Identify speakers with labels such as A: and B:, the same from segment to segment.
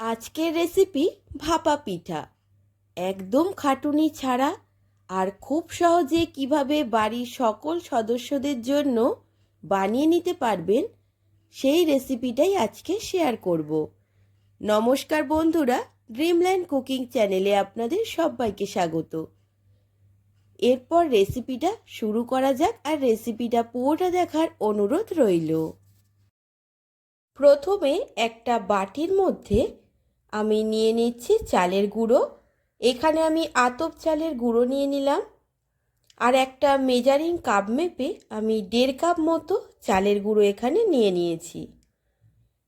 A: আজকের রেসিপি ভাপা পিঠা। একদম খাটুনি ছাড়া আর খুব সহজে কীভাবে বাড়ির সকল সদস্যদের জন্য বানিয়ে নিতে পারবেন, সেই রেসিপিটাই আজকে শেয়ার করব। নমস্কার বন্ধুরা ড্রিমল্যান্ড কুকিং চ্যানেলে আপনাদের সবাইকে স্বাগত। এরপর রেসিপিটা শুরু করা যাক আর রেসিপিটা পুরোটা দেখার অনুরোধ রইল। প্রথমে একটা বাটির মধ্যে আমি নিয়ে নিচ্ছি চালের গুঁড়ো। এখানে আমি আতপ চালের গুঁড়ো নিয়ে নিলাম। আর একটা মেজারিং কাপ মেপে আমি দেড় কাপ মতো চালের গুঁড়ো এখানে নিয়ে নিয়েছি।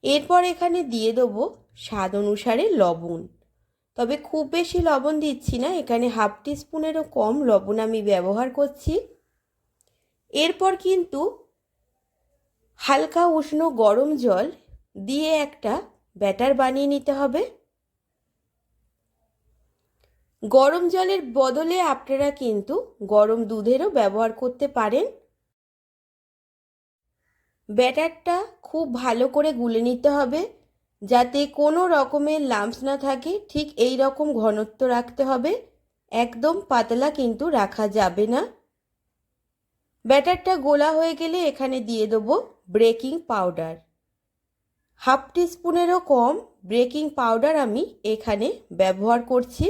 A: এরপর এখানে দিয়ে দেবো স্বাদ অনুসারে লবণ। তবে খুব বেশি লবণ দিচ্ছি না, এখানে হাফ টিস্পুনেরও কম লবণ আমি ব্যবহার করছি। এরপর কিন্তু হালকা উষ্ণ গরম জল দিয়ে একটা ব্যাটার বানিয়ে নিতে হবে। গরম জলের বদলে আপনারা কিন্তু গরম দুধেরও ব্যবহার করতে পারেন। ব্যাটারটা খুব ভালো করে গুলে নিতে হবে, যাতে কোনো রকমের লাম্পস না থাকে, ঠিক এই রকম ঘনত্ব রাখতে হবে। একদম পাতলা কিন্তু রাখা যাবে না। ব্যাটারটা গোলা হয়ে গেলে এখানে দিয়ে দেবো ব্রেকিং পাউডার। হাফ টিস্পুনেরও কম ব্রেকিং পাউডার আমি এখানে ব্যবহার করছি।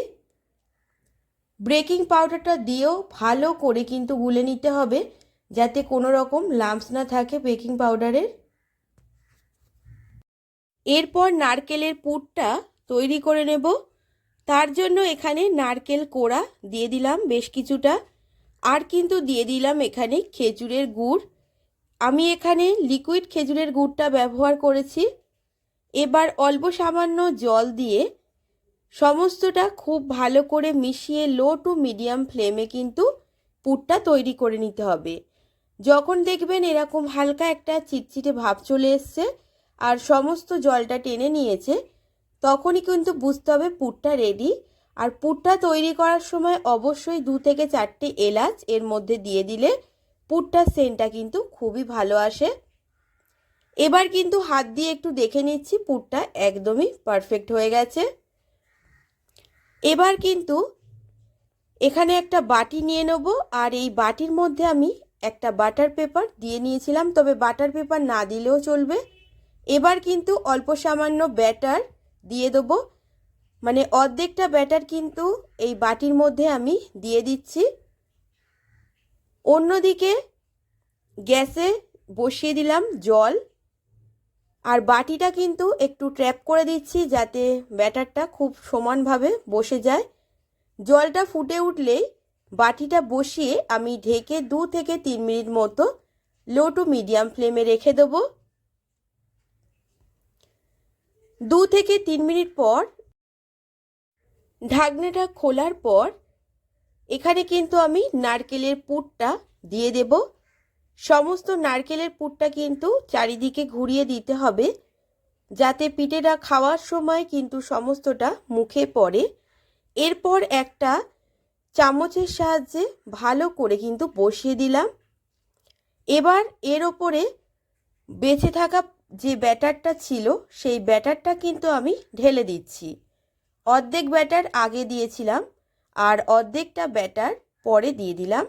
A: ব্রেকিং পাউডারটা দিয়েও ভালো করে কিন্তু গুলে নিতে হবে, যাতে কোনো রকম লাম্পস না থাকে বেকিং পাউডারের। এরপর নারকেলের পুরটা তৈরি করে নেব। তার জন্য এখানে নারকেল কোড়া দিয়ে দিলাম বেশ কিছুটা। আর কিন্তু দিয়ে দিলাম এখানে খেজুরের গুড়। আমি এখানে লিকুইড খেজুরের গুড়টা ব্যবহার করেছি। এবার অল্প সামান্য জল দিয়ে সমস্তটা খুব ভালো করে মিশিয়ে লো টু মিডিয়াম ফ্লেমে কিন্তু পুরটা তৈরি করে নিতে হবে। যখন দেখবেন এরকম হালকা একটা চিটচিটে ভাব চলে এসছে আর সমস্ত জলটা টেনে নিয়েছে, তখনই কিন্তু বুঝতে হবে পুরটা রেডি আর পুরটা তৈরি করার সময় অবশ্যই দু থেকে চারটে এলাচ এর মধ্যে দিয়ে দিলে পুরটার সেন্টটা কিন্তু খুবই ভালো আসে। এবার কিন্তু হাত দিয়ে একটু দেখে নিচ্ছি পুরটা একদমই পারফেক্ট হয়ে গেছে। এবার কিন্তু এখানে একটা বাটি নিয়ে নেব, আর এই বাটির মধ্যে আমি একটা বাটার পেপার দিয়ে নিয়েছিলাম, তবে বাটার পেপার না দিলেও চলবে। এবার কিন্তু অল্প সামান্য ব্যাটার দিয়ে দেবো। মানে অর্ধেকটা ব্যাটার কিন্তু এই বাটির মধ্যে আমি দিয়ে দিচ্ছি। অন্যদিকে গ্যাসে বসিয়ে দিলাম জল। আর বাটিটা কিন্তু একটু ট্র্যাপ করে দিচ্ছি যাতে ব্যাটারটা খুব সমানভাবে বসে যায়। জলটা ফুটে উঠলেই বাটিটা বসিয়ে আমি ঢেকে দু থেকে তিন মিনিট মতো লো টু মিডিয়াম ফ্লেমে রেখে দেবো। দু থেকে তিন মিনিট পর ঢাকনাটা খোলার পর এখানে কিন্তু আমি নারকেলের পুরটা দিয়ে দেব। সমস্ত নারকেলের পুরটা কিন্তু চারিদিকে ঘুরিয়ে দিতে হবে, যাতে পিঠেটা খাওয়ার সময় কিন্তু সমস্তটা মুখে পড়ে। এরপর একটা চামচের সাহায্যে ভালো করে কিন্তু বসিয়ে দিলাম। এবার এর ওপরে বেঁচে থাকা যে ব্যাটারটা ছিল, সেই ব্যাটারটা কিন্তু আমি ঢেলে দিচ্ছি। অর্ধেক ব্যাটার আগে দিয়েছিলাম, আর অর্ধেকটা ব্যাটার পরে দিয়ে দিলাম।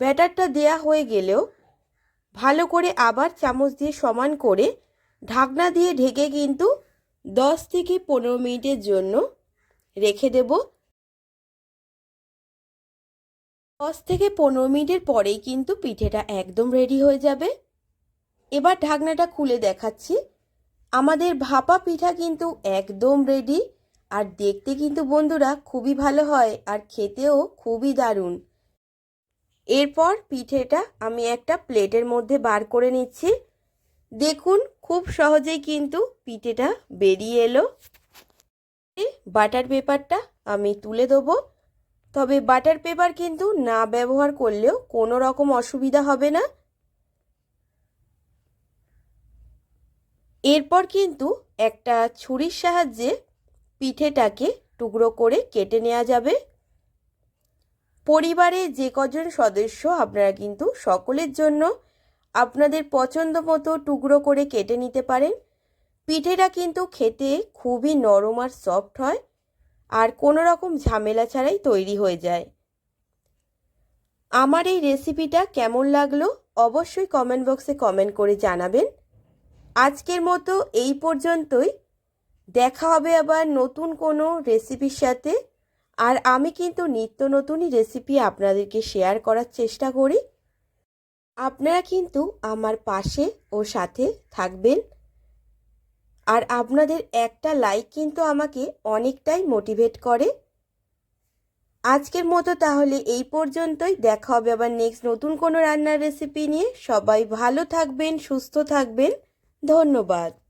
A: ব্যাটারটা দেয়া হয়ে গেলেও ভালো করে আবার চামচ দিয়ে সমান করে ঢাকনা দিয়ে ঢেকে কিন্তু দশ থেকে পনেরো মিনিটের জন্য রেখে দেব। দশ থেকে পনেরো মিনিটের পরেই কিন্তু পিঠেটা একদম রেডি হয়ে যাবে। এবার ঢাকনাটা খুলে দেখাচ্ছি। আমাদের ভাপা পিঠা কিন্তু একদম রেডি আর দেখতে কিন্তু বন্ধুরা খুবই ভালো হয় আর খেতেও খুবই দারুণ। এরপর পিঠেটা আমি একটা প্লেটের মধ্যে বার করে নিচ্ছি। দেখুন, খুব সহজেই কিন্তু পিঠেটা বেরিয়ে এলো। বাটার পেপারটা আমি তুলে দেবো। তবে বাটার পেপার কিন্তু না ব্যবহার করলেও কোনো রকম অসুবিধা হবে না। এরপর কিন্তু একটা ছুরির সাহায্যে পিঠেটাকে টুকরো করে কেটে নেওয়া যাবে। পরিবারে যে কজন সদস্য, আপনারা কিন্তু সকলের জন্য আপনাদের পছন্দ মতো টুকরো করে কেটে নিতে পারেন। পিঠেটা কিন্তু খেতে খুবই নরম আর সফট হয় আর কোনো রকম ঝামেলা ছাড়াই তৈরি হয়ে যায়। আমার এই রেসিপিটা কেমন লাগল অবশ্যই কমেন্ট বক্সে কমেন্ট করে জানাবেন। আজকের মতো এই পর্যন্তই। দেখা হবে আবার নতুন কোনো রেসিপির সাথে। আর আমি কিন্তু নিত্য নতুনই রেসিপি আপনাদেরকে শেয়ার করার চেষ্টা করি। আপনারা কিন্তু আমার পাশে ও সাথে থাকবেন। আর আপনাদের একটা লাইক কিন্তু আমাকে অনেকটাই মোটিভেট করে। আজকের মতো তাহলে এই পর্যন্তই। দেখা হবে আবার নেক্সট নতুন কোনো রান্নার রেসিপি নিয়ে। সবাই ভালো থাকবেন, সুস্থ থাকবেন। ধন্যবাদ।